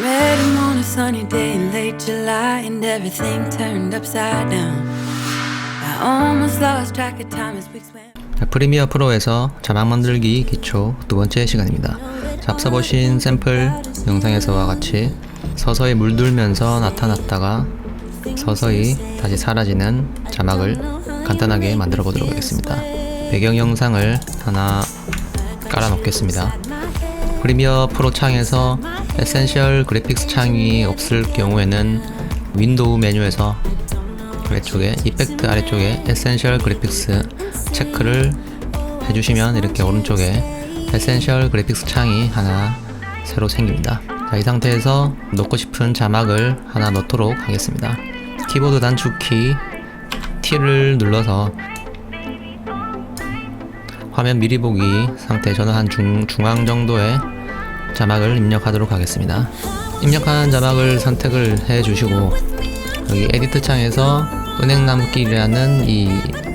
Met him on a sunny day in late July, and everything turned upside down. I almost lost track of time as went. 자, 프리미어 프로에서 자막 만들기 기초 두 번째 시간입니다. 자, 앞서 보신 샘플 영상에서와 같이 서서히 물들면서 나타났다가 서서히 다시 사라지는 자막을 간단하게 만들어 보도록 하겠습니다. 배경 영상을 하나 깔아 놓겠습니다. 프리미어 프로 창에서 에센셜 그래픽스 창이 없을 경우에는 윈도우 메뉴에서 아래쪽에 이펙트 아래쪽에 에센셜 그래픽스 체크를 해주시면 이렇게 오른쪽에 에센셜 그래픽스 창이 하나 새로 생깁니다. 자, 이 상태에서 넣고 싶은 자막을 하나 넣도록 하겠습니다. 키보드 단축키 T를 눌러서 화면 미리 보기 상태 저는 한 중, 중앙 정도의 자막을 입력하도록 하겠습니다. 입력한 자막을 선택을 해 주시고 여기 에디트 창에서 은행남길이라는 이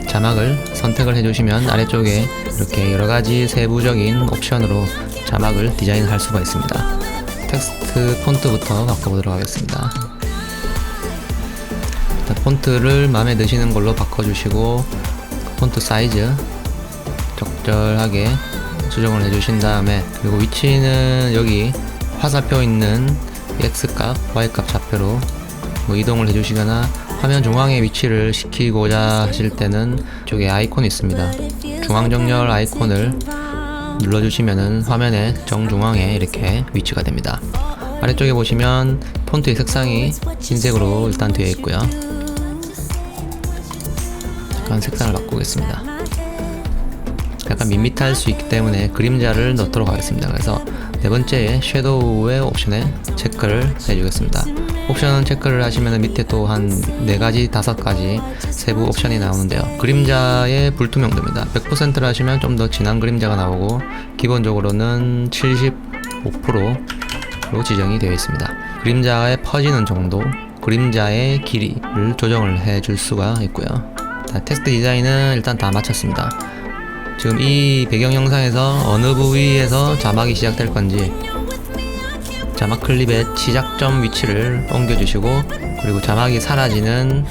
자막을 선택을 해주시면 아래쪽에 이렇게 여러가지 세부적인 옵션으로 자막을 디자인할 수가 있습니다. 텍스트 폰트부터 바꿔보도록 하겠습니다. 폰트를 마음에 드시는 걸로 바꿔주시고 폰트 사이즈 적절하게 수정을 해주신 다음에 그리고 위치는 여기 화살표 있는 X값, Y값 좌표로 뭐 이동을 해주시거나 화면 중앙에 위치를 시키고자 하실 때는 쪽에 아이콘이 있습니다. 중앙 정렬 아이콘을 눌러주시면은 화면의 정중앙에 이렇게 위치가 됩니다. 아래쪽에 보시면 폰트의 색상이 흰색으로 일단 되어 있고요. 잠깐 색상을 바꾸겠습니다. 약간 밋밋할 수 있기 때문에 그림자를 넣도록 하겠습니다. 그래서 네 번째에 섀도우의 옵션에 체크를 해주겠습니다. 옵션 체크를 하시면 밑에 또한네 가지, 다섯 가지 세부 옵션이 나오는데요. 그림자의 불투명도입니다. 100%를 하시면 좀 더 진한 그림자가 나오고 기본적으로는 75%로 지정이 되어 있습니다. 그림자의 퍼지는 정도, 그림자의 길이를 조정을 해줄 수가 있고요. 자, 텍스트 디자인은 일단 다 마쳤습니다. 지금 이 배경 영상에서 어느 부위에서 자막이 시작될 건지 자막 클립의 시작점 위치를 옮겨주시고 그리고 자막이 사라지는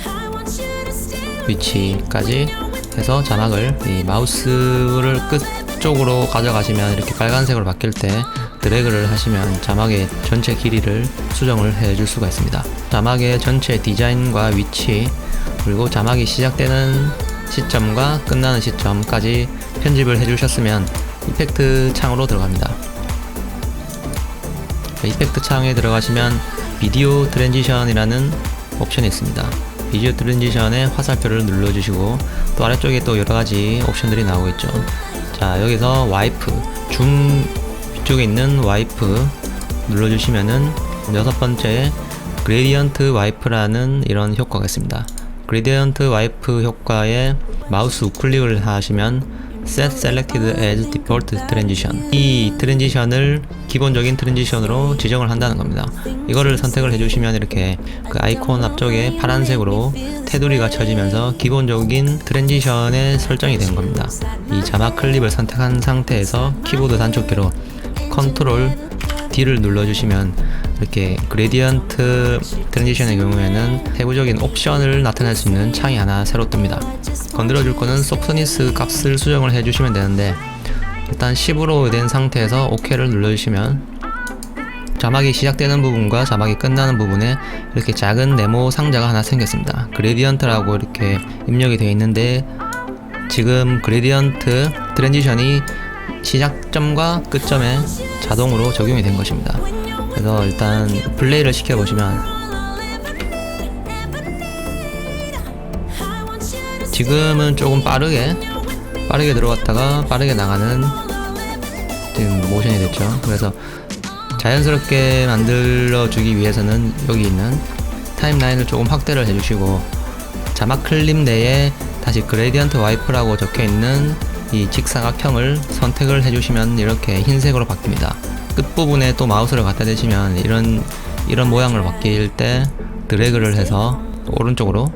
위치까지 해서 자막을 이 마우스를 끝 쪽으로 가져가시면 이렇게 빨간색으로 바뀔 때 드래그를 하시면 자막의 전체 길이를 수정을 해줄 수가 있습니다. 자막의 전체 디자인과 위치 그리고 자막이 시작되는 시점과 끝나는 시점까지 편집을 해주셨으면 이펙트 창으로 들어갑니다. 이펙트 창에 들어가시면 비디오 트랜지션이라는 옵션이 있습니다. 비디오 트랜지션의 화살표를 눌러주시고 또 아래쪽에 또 여러가지 옵션들이 나오고 있죠. 자 여기서 와이프 중 위쪽에 있는 와이프 눌러주시면은 여섯 번째 그레디언트 와이프라는 이런 효과가 있습니다. 그레디언트 와이프 효과에 마우스 우클릭을 하시면 Set Selected as Default Transition 이 트랜지션을 기본적인 트랜지션으로 지정을 한다는 겁니다. 이거를 선택을 해주시면 이렇게 그 아이콘 앞쪽에 파란색으로 테두리가 쳐지면서 기본적인 트랜지션에 설정이 된 겁니다. 이 자막 클립을 선택한 상태에서 키보드 단축키로 컨트롤 D를 눌러주시면 이렇게 그레디언트 트랜지션의 경우에는 세부적인 옵션을 나타낼 수 있는 창이 하나 새로 뜹니다. 건드려 줄 거는 소프트니스 값을 수정을 해 주시면 되는데 일단 10으로 된 상태에서 OK를 눌러 주시면 자막이 시작되는 부분과 자막이 끝나는 부분에 이렇게 작은 네모 상자가 하나 생겼습니다. 그레디언트라고 이렇게 입력이 되어 있는데 지금 그레디언트 트랜지션이 시작점과 끝점에 자동으로 적용이 된 것입니다. 그래서 일단 플레이를 시켜보시면 지금은 조금 빠르게 빠르게 들어갔다가 빠르게 나가는 지금 모션이 됐죠. 그래서 자연스럽게 만들어 주기 위해서는 여기 있는 타임라인을 조금 확대를 해주시고 자막 클립 내에 다시 그레디언트 와이프라고 적혀 있는 이 직사각형을 선택을 해주시면 이렇게 흰색으로 바뀝니다. 끝부분에 또 마우스를 갖다 대시면 이런 이런 모양으로 바뀔 때 드래그를 해서 오른쪽으로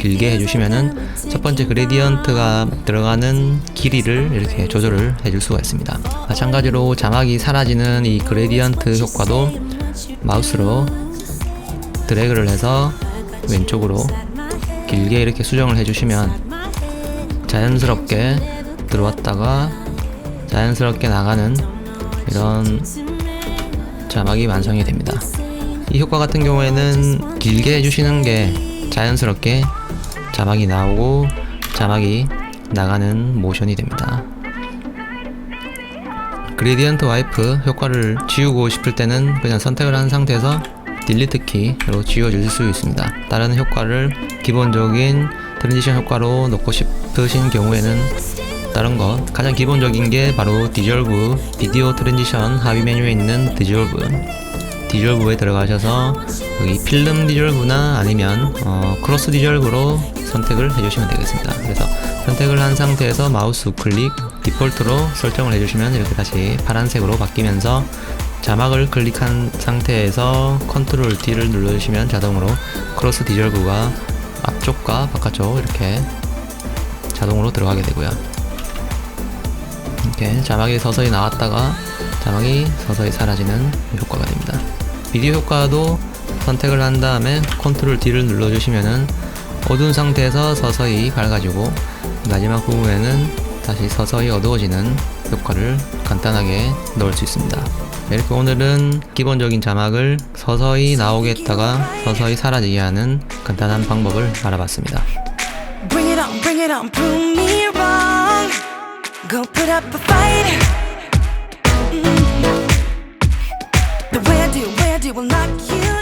길게 해주시면은 첫 번째 그레디언트가 들어가는 길이를 이렇게 조절을 해줄 수가 있습니다. 마찬가지로 자막이 사라지는 이 그레디언트 효과도 마우스로 드래그를 해서 왼쪽으로 길게 이렇게 수정을 해주시면 자연스럽게 들어왔다가 자연스럽게 나가는 이런 자막이 완성이 됩니다. 이 효과 같은 경우에는 길게 해주시는 게 자연스럽게 자막이 나오고 자막이 나가는 모션이 됩니다. 그레디언트 와이프 효과를 지우고 싶을 때는 그냥 선택을 한 상태에서 딜리트 키로 지워줄 수 있습니다. 다른 효과를 기본적인 트랜지션 효과로 넣고 싶으신 경우에는 다른 것 가장 기본적인 게 바로 디졸브 비디오 트랜지션 하위 메뉴에 있는 디졸브 디졸브에 들어가셔서 여기 필름 디졸브나 아니면 어, 크로스 디졸브로 선택을 해주시면 되겠습니다. 그래서 선택을 한 상태에서 마우스 우클릭 디폴트로 설정을 해주시면 이렇게 다시 파란색으로 바뀌면서 자막을 클릭한 상태에서 컨트롤 D를 눌러주시면 자동으로 크로스 디졸브가 앞쪽과 바깥쪽 이렇게 자동으로 들어가게 되고요. 이렇게 자막이 서서히 나왔다가 자막이 서서히 사라지는 효과가 됩니다. 비디오 효과도 선택을 한 다음에 컨트롤 D를 눌러주시면은 어두운 상태에서 서서히 밝아지고 마지막 부분에는 다시 서서히 어두워지는 효과를 간단하게 넣을 수 있습니다. 이렇게 오늘은 기본적인 자막을 서서히 나오게 했다가 서서히 사라지게 하는 간단한 방법을 알아봤습니다. Go put up a fight. Mm. The way I do, I do will knock you